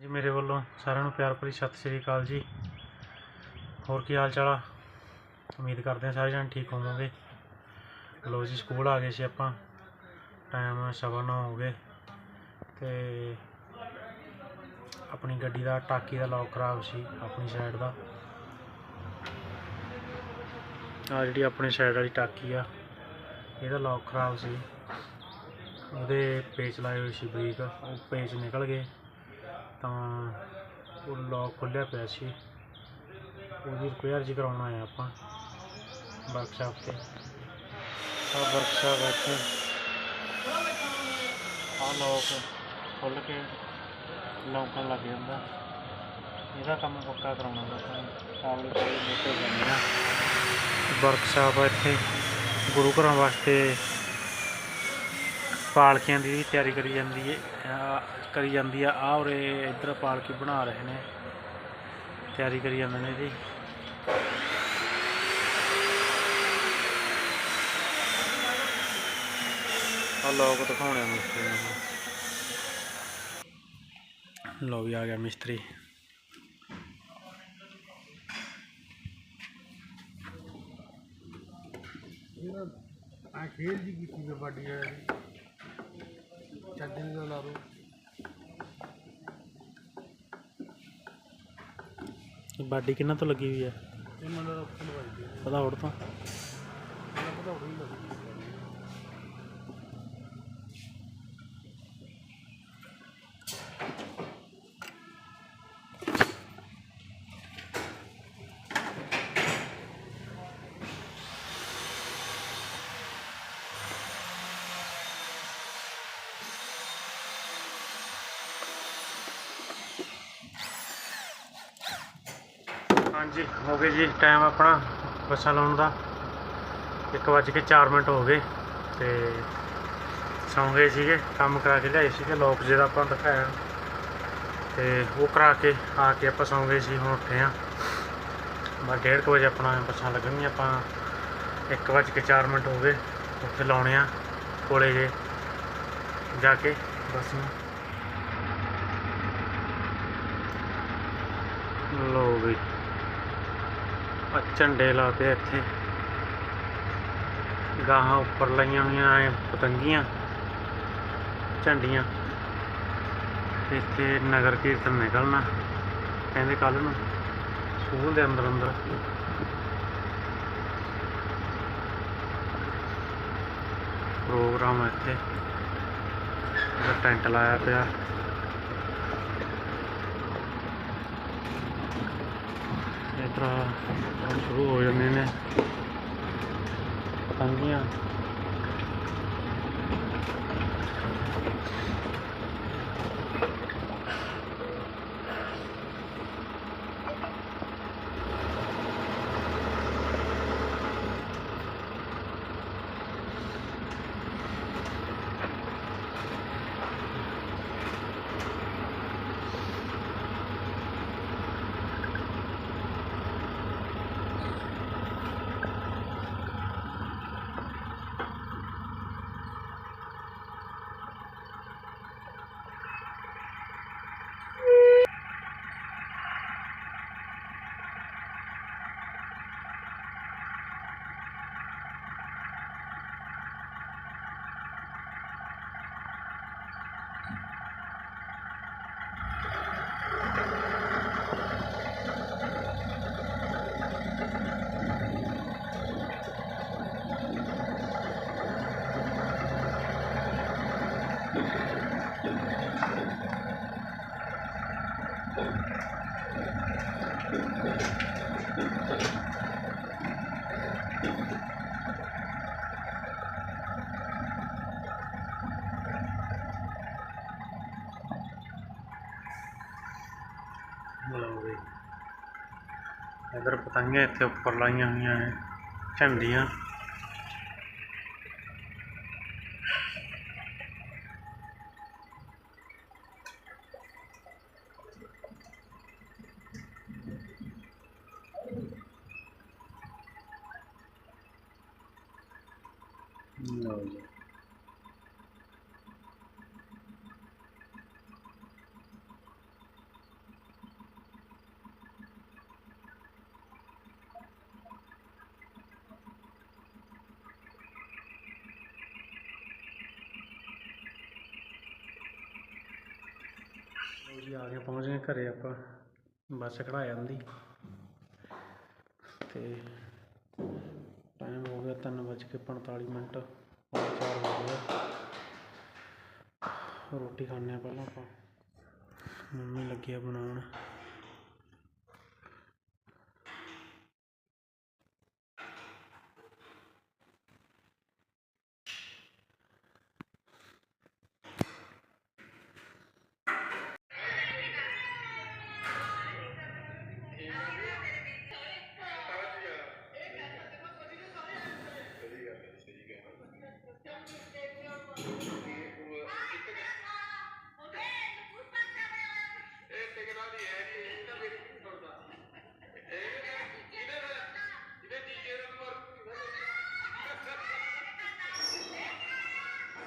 ਜੀ, ਮੇਰੇ ਵੱਲੋਂ ਸਾਰਿਆਂ ਨੂੰ ਪਿਆਰ ਭਰੀ ਸਤਿ ਸ਼੍ਰੀ ਅਕਾਲ ਜੀ। ਹੋਰ ਕੀ ਹਾਲ ਚਾਲ ਆ? ਉਮੀਦ ਕਰਦੇ ਹਾਂ ਸਾਰੇ ਜਣੇ ਠੀਕ ਹੋਵੋਗੇ। ਲੋ ਜੀ, ਸਕੂਲ ਆ ਗਏ ਸੀ ਆਪਾਂ। ਟਾਈਮ ਸਵਾ ਨੌ ਹੋ ਗਏ। ਤੇ ਆਪਣੀ ਗੱਡੀ ਦਾ, ਟਾਕੀ ਦਾ ਲੌਕ ਖਰਾਬ ਸੀ ਆਪਣੀ ਸਾਈਡ ਦਾ। ਆ ਜਿਹੜੀ ਆਪਣੀ ਸਾਈਡ ਵਾਲੀ ਟਾਕੀ ਆ, ਇਹਦਾ ਲੌਕ ਖਰਾਬ ਸੀ। ਉਹਦੇ ਪੇਚ ਲਾਏ ਹੋਏ ਸੀ ਬਰੀਕ, ਉਹ ਪੇਚ ਨਿਕਲ ਗਏ। ਤਾਂ ਉਹ ਲੌਕ ਖੁੱਲਿਆ ਪਿਆ ਸੀ। ਉਹਦੀ ਰਿਪੇਅਰ ਜੀ ਕਰਾਉਣ ਆਏ ਆਪਾਂ ਵਰਕਸ਼ਾਪ ਤੇ। ਆ ਵਰਕਸ਼ਾਪ ਇੱਥੇ। ਆ ਲੌਕ ਖੁੱਲ ਕੇ ਲੌਕਣ ਲੱਗ ਜਾਂਦਾ। ਇਹਦਾ ਕੰਮ ਪੱਕਾ ਕਰਾਉਣਾ ਦਾ ਤਾਂ ਕਾਬਲੇ ਮੋਟਰ ਜਾਂਦੇ ਆ ਵਰਕਸ਼ਾਪ ਇੱਥੇ। ਗੁਰੂ ਘਰਾਂ ਵਾਸਤੇ ਪਾਲਕੀਆਂ ਦੀ ਤਿਆਰੀ ਕਰੀ ਜਾਂਦੀ ਹੈ ਕਰੀ ਜਾਂਦੀ ਆ। ਆ ਉਰੇ ਇੱਧਰ ਪਾਲਕੀ ਬਣਾ ਰਹੇ ਨੇ। ਤਿਆਰੀ ਕਰੀ ਜਾਂਦੇ ਨੇ ਜੀ ਆ ਲੋਕ ਦਿਖਾਉਣੇ ਆ ਮਿਸਤਰੀ ਨੂੰ। ਲੋ ਵੀ ਆ ਗਿਆ ਮਿਸਤਰੀ। ਆ ਖੇਲ ਜੀ ਕੀਤੀ ਬਾਡੀ ਵਾਲੀ ਲਾ ਬਾਡੀ ਕਿੰਨਾ ਤੋਂ ਲੱਗੀ ਹੋਈ ਆ ਇਹ ਮੈਨੂੰ ਉੱਥੇ ਲਵਾਈ ਪਤਾ ਹੋਰ ਤੋਂ? ਪਤਾ ਹੋਣੀ ਲੱਗੀ। ਹਾਂਜੀ, ਹੋ ਗਏ ਜੀ ਟਾਈਮ ਆਪਣਾ ਬੱਸਾਂ ਲਾਉਣ ਦਾ। ਇੱਕ ਵੱਜ ਕੇ 4 ਮਿੰਟ ਹੋ ਗਏ ਤੇ ਸੌਂ ਗਏ ਸੀਗੇ, ਕੰਮ ਕਰਾ ਕੇ ਲਿਆਏ ਸੀਗੇ ਲੋਕ ਜਿਹੜਾ ਆਪਾਂ ਨੂੰ ਦਿਖਾਇਆ। ਤੇ ਉਹ ਕਰਾ ਕੇ ਆ ਕੇ ਆਪਾਂ ਸੌਂ ਗਏ ਸੀ, ਹੁਣ ਉੱਠੇ ਆ ਬਸ 1:30 ਵਜੇ ਆਪਣਾ ਬੱਸਾਂ ਲੱਗਣਗੀਆਂ ਆਪਾਂ। ਇੱਕ ਵੱਜ ਕੇ 4 ਮਿੰਟ ਹੋ ਗਏ, ਉੱਥੇ ਲਾਉਣੇ ਆ ਕੋਲੇ ਜੇ ਜਾ ਕੇ ਬੱਸ ਨੂੰ। ਲੋ ਵੀ। ਝੰਡੇ ਲਾਤੇ ਇੱਥੇ ਗਾਹਾਂ ਉੱਪਰ ਲਾਈਆਂ ਹੋਈਆਂ ਐ ਪਤੰਗੀਆਂ, ਝੰਡੀਆਂ। ਇੱਥੇ ਨਗਰ ਕੀਰਤਨ ਨਿਕਲਣਾ, ਕਹਿੰਦੇ ਕੱਲ ਨੂੰ ਸਕੂਲ ਦੇ ਅੰਦਰ ਅੰਦਰ। ਪ੍ਰੋਗਰਾਮ ਇੱਥੇ ਟੈਂਟ ਲਾਇਆ ਪਿਆ। ਇਸ ਸ਼ੁਰੂ ਹੋ ਜਾਂਦੇ ਨੇ। ਤੰਗੀਆਂ ਇਧਰ ਪਤੰਗੇ ਇੱਥੇ ਉੱਪਰ ਲਾਈਆਂ ਹੋਈਆਂ ਨੇ ਜੀ, ਆ ਗਏ, ਪਹੁੰਚ ਗਏ ਘਰੇ ਆਪਾਂ। ਬੱਸ ਕਢਾ ਜਾਂਦੀ ਤੇ ਟਾਈਮ ਹੋ ਗਿਆ ਤਿੰਨ ਵੱਜ ਕੇ 45 ਮਿੰਟ, ਪੌਣੇ ਚਾਰ ਹੋ ਗਿਆ ਰੋਟੀ ਖਾਣੇ ਆ ਪਹਿਲਾਂ ਆਪਾਂ। ਮੰਮੀ ਲੱਗੀ ਆ ਬਣਾਉਣ।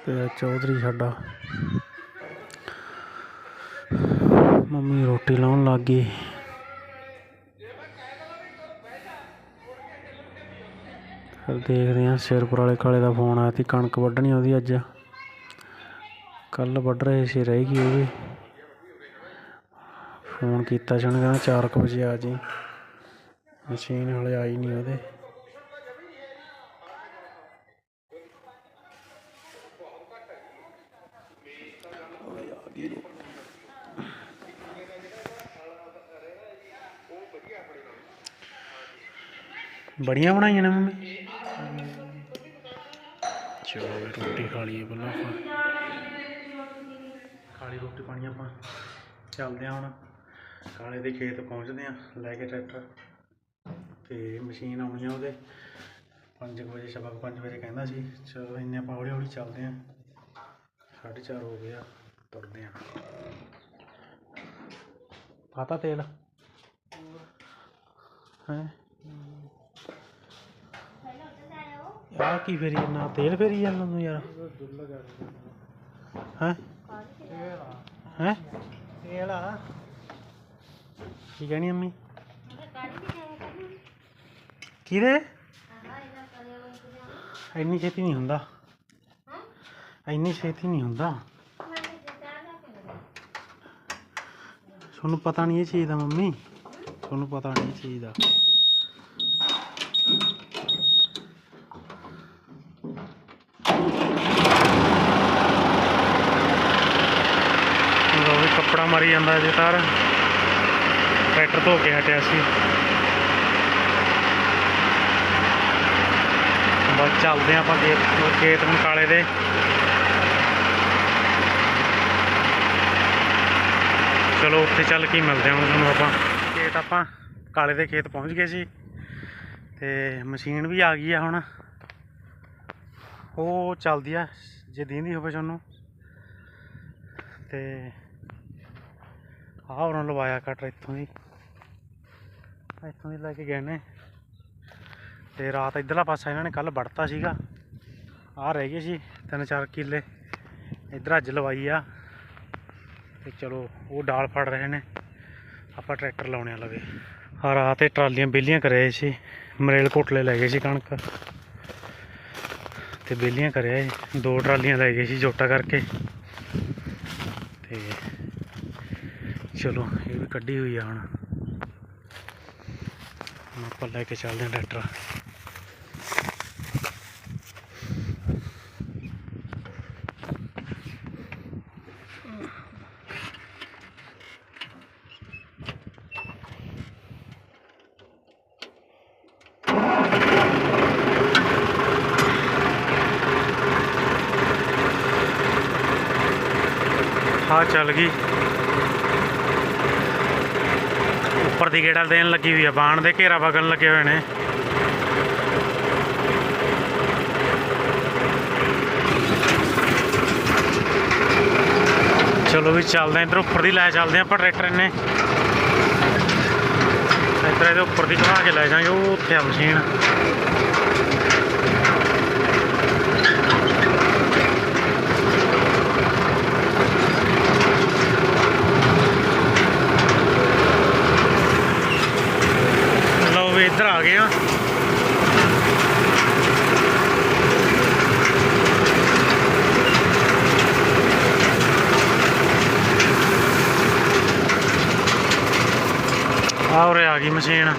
ਤੇ ਚੌਧਰੀ ਸਾਡਾ। ਮੰਮੀ ਰੋਟੀ ਲਾਉਣ ਲੱਗ ਗਈ। ਫਿਰ ਦੇਖਦੇ ਹਾਂ ਸਿਰਪੁਰ ਵਾਲੇ ਕਾਲੇ ਦਾ ਫੋਨ ਆਇਆ ਸੀ, ਕਣਕ ਵੱਢਣੀ ਉਹਦੀ ਅੱਜ। ਕੱਲ ਵੱਢ ਰਹੇ ਸੀ, ਰਹਿ ਗਈ ਉਹ ਵੀ। ਫੋਨ ਕੀਤਾ ਸੀ ਉਹਨੇ, ਕਹਿੰਦਾ 4 ਵਜੇ ਆ ਜੀ ਮਸ਼ੀਨ ਹਲੇ ਆਈ ਨਹੀਂ ਉਹਦੇ। ਬੜੀਆਂ ਬਣਾਈਆਂ ਨੇ ਮੰਮੀ। ਚਲੋ ਰੋਟੀ ਖਾ ਲਈਏ ਪਹਿਲਾਂ ਆਪਾਂ। ਖਾ ਲਈ ਰੋਟੀ ਪਾਣੀ ਆਪਾਂ। ਚੱਲਦੇ ਹਾਂ ਹੁਣ। ਕਾਲੇ ਦੇ ਖੇਤ ਪਹੁੰਚਦੇ ਹਾਂ ਲੈ ਕੇ ਟਰੈਕਟਰ। ਤੇ ਮਸ਼ੀਨ ਆਉਣੀ ਆ ਉਹਦੇ। 5 ਵਜੇ ਸ਼ਬਕ 5 ਵਜੇ ਕਹਿੰਦਾ ਸੀ। ਚਲੋ ਇੰਨੇ ਆਪਾਂ ਹੌਲੀ ਹੌਲੀ ਚੱਲਦੇ ਹਾਂ। 4:30 ਹੋ ਗਿਆ ਤੁਰਦੇ ਹਾਂ ਪਾਤਾ ਤੇਲ। ਹੈ? ਆ ਕੀ ਫੇਰੀ ਨਾ ਤੇਲ ਫੇਰੀ ਜਾਂਦਾ ਤੂੰ ਯਾਰ? ਹੈ? ਹੈ? ਤੇਲ ਆ ਕੀ ਕਹਿਣੀ ਅੰਮੀ ਕਿਹਦੇ? ਇੰਨੀ ਛੇਤੀ ਨਹੀਂ ਹੁੰਦਾ। ਇੰਨੀ ਛੇਤੀ ਨਹੀਂ ਹੁੰਦਾ। ਤੁਹਾਨੂੰ ਪਤਾ ਨਹੀਂ ਇਹ ਚੀਜ਼ ਦਾ ਮੰਮੀ। ਤੁਹਾਨੂੰ ਪਤਾ ਨਹੀਂ ਇਹ ਚੀਜ਼ ਦਾ। ਲੋ ਕੱਪੜਾ ਮਾਰੀ ਜਾਂਦਾ ਜੇ ਤਾਰ। ਟਰੈਕਟਰ ਧੋ ਕੇ ਹਟਿਆ ਸੀ। ਬਸ ਚੱਲਦੇ ਹਾਂ ਆਪਾਂ ਖੇਤ ਖੇਤ ਹੁਣ ਕਾਲੇ ਦੇ। ਚਲੋ ਉੱਥੇ ਚੱਲ ਕੇ ਮਿਲਦੇ ਹਾਂ ਤੁਹਾਨੂੰ ਆਪਾਂ। ਖੇਤ ਆਪਾਂ ਕਾਲੇ ਦੇ ਖੇਤ ਪਹੁੰਚ ਗਏ ਸੀ। ਤੇ ਮਸ਼ੀਨ ਵੀ ਆ ਗਈ ਆ ਹੁਣ। ਉਹ ਚੱਲਦੀ ਆ, ਜੇ ਦੀਂਦੀ ਹੋਵੇ ਤੁਹਾਨੂੰ। ਤੇ ਆਹ ਉਹਨਾਂ ਲਵਾਇਆ ਕਟਰ ਇੱਥੋਂ ਦੀ। ਇੱਥੋਂ ਦੀ ਲੈ ਕੇ ਗਏ ਨੇ। ਤੇ ਰਾਤ ਇਧਰਲਾ ਪਾਸਾ ਇਹਨਾਂ ਨੇ ਕੱਲ ਵੜਤਾ ਸੀਗਾ। ਆਹ ਰਹਿ ਗਏ ਸੀ ਤਿੰਨ ਚਾਰ ਕਿੱਲੇ। ਇਧਰ ਅੱਜ ਲਵਾਈ ਆ। ਤੇ ਚਲੋ, ਉਹ ਡਾਲ ਫੜ ਰਹੇ ਨੇ। ਆਪਾਂ ਟਰੈਕਟਰ ਲਾਉਣੇ ਆ ਲਵੇ। ਆ ਰਾਤ ਇਹ ਟਰਾਲੀਆਂ ਬੇਲੀਆਂ ਕਰਿਆ ਸੀ। ਮਰੇਲ ਕੋਟਲੇ ਲੈ ਗਏ ਸੀ ਕਣਕ। ਤੇ ਬੇਲੀਆਂ ਕਰਿਆ ਸੀ ਦੋ ਟਰਾਲੀਆਂ ਲੈ ਗਏ ਸੀ ਜੋਟਾ ਕਰਕੇ। ਤੇ ਚਲੋ, ਇਹ ਵੀ ਕੱਢੀ ਹੋਈ ਆ ਹੁਣ ਆਪਾਂ ਲੈ ਕੇ ਚੱਲਦੇ ਹਾਂ ਟਰੈਕਟਰ ਹਾਂ ਚੱਲ ਗਈ। ਉੱਪਰ ਦੀ ਗੇੜਾ ਦੇਣ ਲੱਗੀ ਹੋਈ ਆ, ਬਾਣ ਦੇ ਘੇਰਾ ਵਗਣ ਲੱਗੇ ਹੋਏ ਨੇ। ਚਲੋ ਵੀ ਚੱਲਦੇ ਆਂ ਇੱਧਰ ਉੱਪਰ ਦੀ ਲੈ ਚੱਲਦੇ ਆਂ ਆਪਾਂ ਟਰੈਕਟਰ ਇਹਨੇ ਇੱਧਰ ਇਹਦੇ ਉੱਪਰ ਦੀ ਘਵਾ ਕੇ ਲੈ ਜਾਾਂਗੇ ਉਹ ਉੱਥੇ ਆ ਮਸ਼ੀਨ ਲਓ ਵੀ ਇੱਧਰ ਆ ਗਏ ਆ ਆ ਉਰੇ ਆ ਗਈ ਮਸ਼ੀਨ।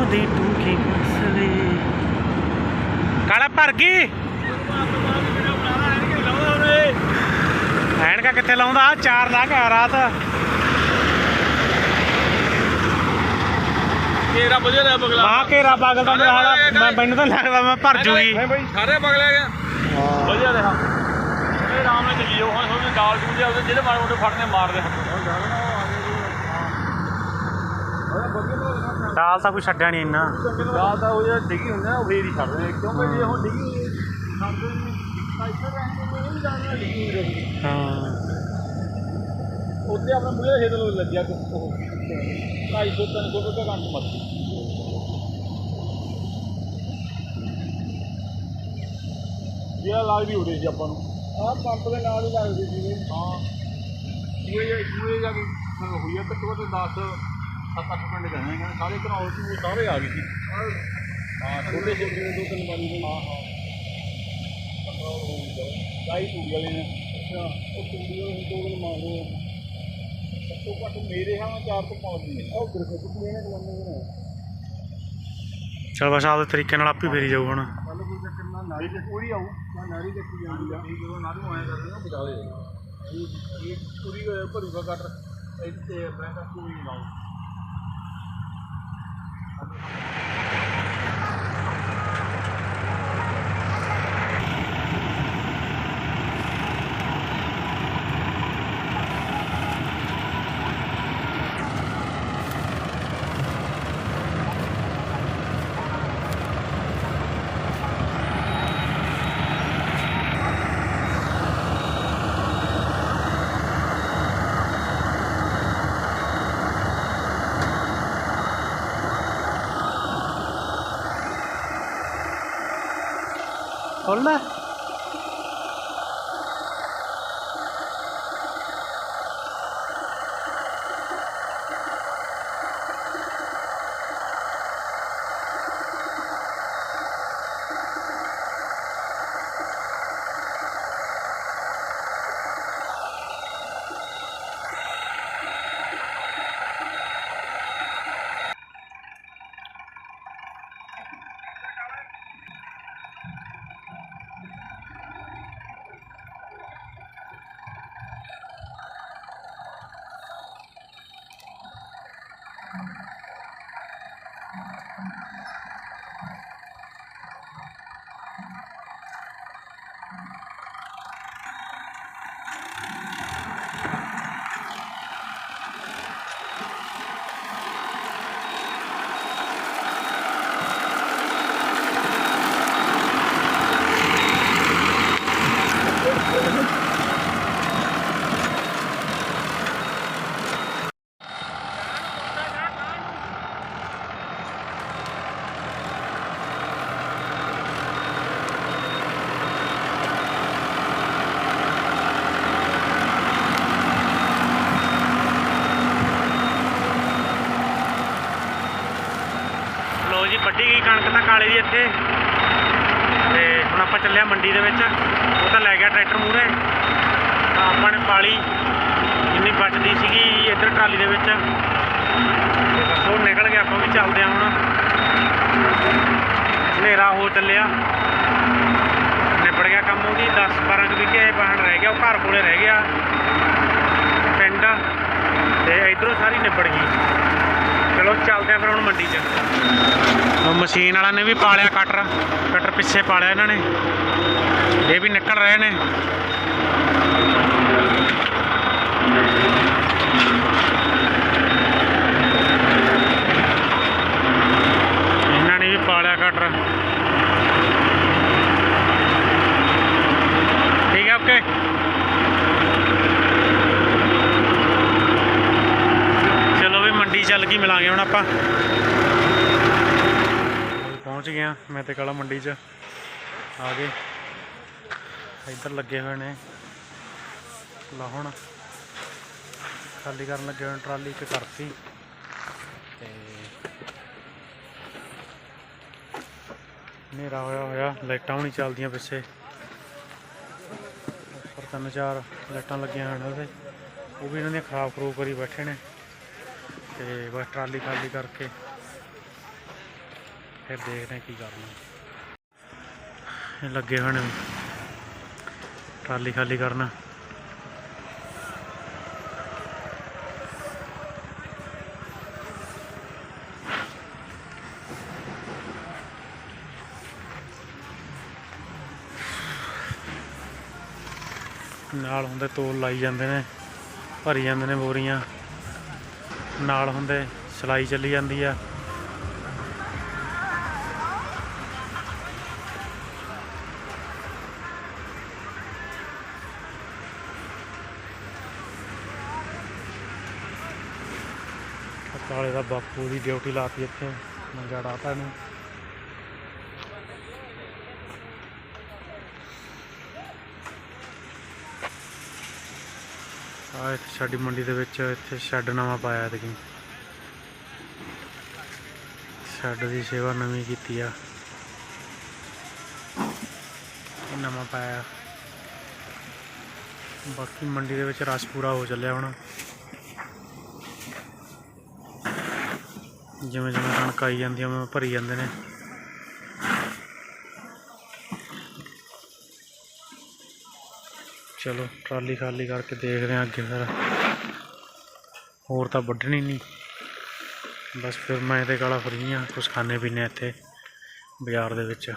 ਉਹਦੀ ਟੂਕੀ ਮਸਲੇ। ਕਾਲਾ ਭਰ ਗਈ। ਐਨਕਾ ਕਿੱਥੇ ਲਾਉਂਦਾ? ਚਾਰ ਲਾ ਕੇ ਰਾਤ। ਵਧੀਆ ਰਿਹਾ ਬਗਲਾ। ਆ ਕੇ ਰਾ ਪਾਗਲ ਦਾ ਮੇਰਾ ਹਾਲਾ ਮੈਂ ਮੈਨੂੰ ਤਾਂ ਲੱਗਦਾ ਮੈਂ ਭਰ ਜੂਗੀ। ਸਾਰੇ ਬਗਲੇ ਗਿਆ ਵਧੀਆ ਰਿਹਾ ਇਹ ਆਰਾਮ ਨਾਲ ਚੱਲੀਓ ਹੁਣ ਤੁਹਾਨੂੰ ਗਾਲ ਦੂਜੇ ਉਹਦੇ ਜਿਹੜੇ ਮਾੜੇ ਮੋਟੇ ਫੜਨੇ ਮਾਰਦੇ ਹੱਥ ਦਾਲ ਤਾਂ ਕੋਈ ਛੱਡਿਆ ਨਹੀਂ ਇੰਨਾ। ਗਾਲ ਤਾਂ ਉਹ ਜਿਹੜਾ ਡਿੱਗੀ ਹੁੰਦੀ ਨਾ ਉਹ ਫੇਰ ਹੀ ਛੱਡਦੇ ਨੇ ਕਿਉਂਕਿ ਜੇ ਹੁਣ ਡਿੱਗੀ ਛੱਡਦੇ ਨੇ। ਸਾਈਕਲ ਰਹਿੰਦੇ ਨੇ ਉਹ ਵੀ ਜਾਣਦਾ ਡਿੱਗੀ ਰਹੀ ਹਾਂ। ਉੱਤੇ ਆਪਣੇ ਬੁਲੇ ਹੇਦ ਨੂੰ ਲੱਗਿਆ ਕਿ ਉਹ 250 300 ਰੁਪਏ ਕੰਨ ਮੱਤ ਜਿਹੜਾ ਲੱਗਦੀ ਉਰੇ ਸੀ ਆਪਾਂ ਨੂੰ। ਆਹ ਪੰਪ ਦੇ ਨਾਲ ਹੀ ਲੱਗਦੀ ਸੀ। ਹਾਂ। ਇਹ ਇਹ ਜਾ ਕੇ ਹੋਈ ਆ ਘੱਟੋ ਘੱਟ 10 ਸੱਤ ਅੱਠ ਪਿੰਡ ਜਾਣੇ ਨੇ ਸਾਰੇ ਘਰਾਂ ਉਹ ਸੀ, ਉਹ ਸਾਰੇ ਆ ਗਏ ਸੀ। ਹਾਂ ਛੋਟੇ ਛੋਟੇ ਦੋ ਤਿੰਨ ਵਾਰੀ ਦੇ ਹਾਂ ਹਾਂ। ਕਾਈ ਟੂੜੀ ਵਾਲੇ ਨੇ। ਅੱਛਾ ਉਹ ਟੂੜੀ ਵਾਲੇ ਦੋ ਦਿਨ ਮੰਗਦੇ ਆ ਘੱਟੋ ਘੱਟ ਮੇਰੇ ਹਾਂ ਚਾਰ ਤੋਂ ਪੰਜ ਦਿਨ। ਉਹ ਗੁਰਫਤ ਕੀ ਇਹਨੇ ਕਲਾਉਂਦੇ ਨੇ। ਚਲ ਬਸ ਆਪਦੇ ਤਰੀਕੇ ਨਾਲ ਆਪੇ ਫੇਰੀ ਜਾਊ ਹੁਣ ਕੱਲ ਕੋਈ ਚੱਕਰ ਨਾ ਨਾਰੀ ਤੇ ਪੂਰੀ ਆਊ। ਨਾ ਨਾਰੀ ਦੇਖੀ ਜਾਂਦੀ ਆ। ਜਦੋਂ ਨਾਰੂ ਆਇਆ ਕਰਦੇ ਨਾ ਬਚਾ ਦੇ ਇਹ ਪੂਰੀ ਭਰੂਗਾ ਕੱਟ ਇੱਥੇ ਬੈਂਕ ਕੋਈ ਨਹੀਂ Thank you. Alma ਟਰੈਕਟਰ ਮੂਰੇ ਤਾਂ ਆਪਾਂ ਨੇ ਪਾਲੀ। ਜਿੰਨੀ ਬਚਦੀ ਸੀਗੀ ਇੱਧਰ ਟਰਾਲੀ ਦੇ ਵਿੱਚ। ਉਹ ਨਿਕਲ ਗਿਆ, ਆਪਾਂ ਵੀ ਚੱਲਦੇ ਆ ਹੁਣ। ਹਨੇਰਾ ਹੋ ਚੱਲਿਆ। ਨਿਬੜ ਗਿਆ ਕੰਮ ਉਹਦੀ 10 12 ਕੁ ਵਿਕੇ ਬਾਹਣ ਰਹਿ ਗਿਆ, ਉਹ ਘਰ ਕੋਲੇ ਰਹਿ ਗਿਆ। ਪਿੰਡ ਤੇ ਇਧਰੋਂ ਸਾਰੀ ਨਿਬੜ ਗਈ। ਚਲੋ ਚੱਲਦੇ ਆ ਫਿਰ ਹੁਣ ਮੰਡੀ 'ਚ। ਮਸ਼ੀਨ ਵਾਲਾ ਨੇ ਵੀ ਪਾਲਿਆ ਕਟਰ ਕਟਰ ਪਿੱਛੇ ਪਾਲਿਆ ਇਹਨਾਂ ਨੇ। ਇਹ ਵੀ ਨਿਕਲ ਰਹੇ ਨੇ। ਇਹਨਾਂ ਨੇ ਵੀ ਪਾਲਿਆ ਕਟਰ ਠੀਕ ਹੈ ਓਕੇ ਚਲੋ ਵੀ ਮੰਡੀ ਚੱਲ ਕੇ ਮਿਲਾਂਗੇ ਹੁਣ ਆਪਾਂ। ਪਹੁੰਚ ਗਿਆ ਮੈਂ ਤੇ ਕਾਲਾ ਮੰਡੀ 'ਚ। ਆ ਗਏ। ਇੱਧਰ ਲੱਗੇ ਹੋਏ ਨੇ। ਲਾਹੁਣ ਖਾਲੀ ਕਰਨ ਲੱਗੇ ਹੋਏ ਨੇ, ਟਰਾਲੀ ਇੱਕ ਕਰਤੀ। ਤੇ ਹਨੇਰਾ ਹੋਇਆ ਹੋਇਆ ਲਾਈਟਾਂ ਵੀ ਨਹੀਂ ਚੱਲਦੀਆਂ ਪਿੱਛੇ। ਉੱਪਰ ਤਿੰਨ ਚਾਰ ਲਾਈਟਾਂ ਲੱਗੀਆਂ ਹੋਈਆਂ ਉਹਦੇ। ਉਹ ਵੀ ਇਹਨਾਂ ਦੀਆਂ ਖਰਾਬ ਖਰੂਬ ਕਰੀ ਬੈਠੇ ਨੇ। ਤੇ ਬਸ ਟਰਾਲੀ ਖਾਲੀ ਕਰਕੇ ਫਿਰ ਦੇਖਦੇ ਕੀ ਕਰਨਾ। ਇਹ ਲੱਗੇ ਹੋਏ ਨੇ। ਟਰਾਲੀ ਖਾਲੀ ਕਰਨ। ਨਾਲ ਹੁੰਦੇ ਤੋਲ ਲਾਈ ਜਾਂਦੇ ਨੇ, ਭਰੀ ਜਾਂਦੇ ਨੇ ਬੋਰੀਆਂ। ਨਾਲ ਹੁੰਦੇ ਸਿਲਾਈ ਚੱਲੀ ਜਾਂਦੀ ਆ। ਕਾਲੇ ਦਾ ਬਾਪੂ ਦੀ ਡਿਊਟੀ ਲਾਤੀ ਇੱਥੇ ਮੰਜਾ ਡਾਤਾ ਇਹਨੂੰ। ਆ ਇੱਥੇ ਸਾਡੀ ਮੰਡੀ ਦੇ ਵਿੱਚ ਇੱਥੇ ਸ਼ੈੱਡ ਨਵਾਂ ਪਾਇਆ ਤੇ ਸ਼ੈੱਡ ਦੀ ਸੇਵਾ ਨਵੀਂ ਕੀਤੀ ਆ। ਨਵਾਂ ਪਾਇਆ। ਬਾਕੀ ਮੰਡੀ ਦੇ ਵਿੱਚ ਰਸ਼ ਪੂਰਾ ਹੋ ਚੱਲਿਆ ਹੁਣ। ਜਿਵੇਂ ਜਿਵੇਂ ਕਣਕ ਆਈ ਜਾਂਦੀ ਉਵੇਂ ਭਰੀ ਜਾਂਦੇ ਨੇ। ਚਲੋ, ਟਰਾਲੀ ਖਾਲੀ ਕਰਕੇ ਦੇਖਦੇ ਹਾਂ ਅੱਗੇ ਫਿਰ। ਹੋਰ ਤਾਂ ਵੱਢਣੀ ਨਹੀਂ ਬਸ ਫਿਰ ਮੈਂ ਤੇ ਕਾਲਾ ਫਰੀ ਆ ਕੁਛ ਖਾਣੇ ਪੀਣੇ ਇੱਥੇ, ਬਾਜ਼ਾਰ ਦੇ ਵਿੱਚ।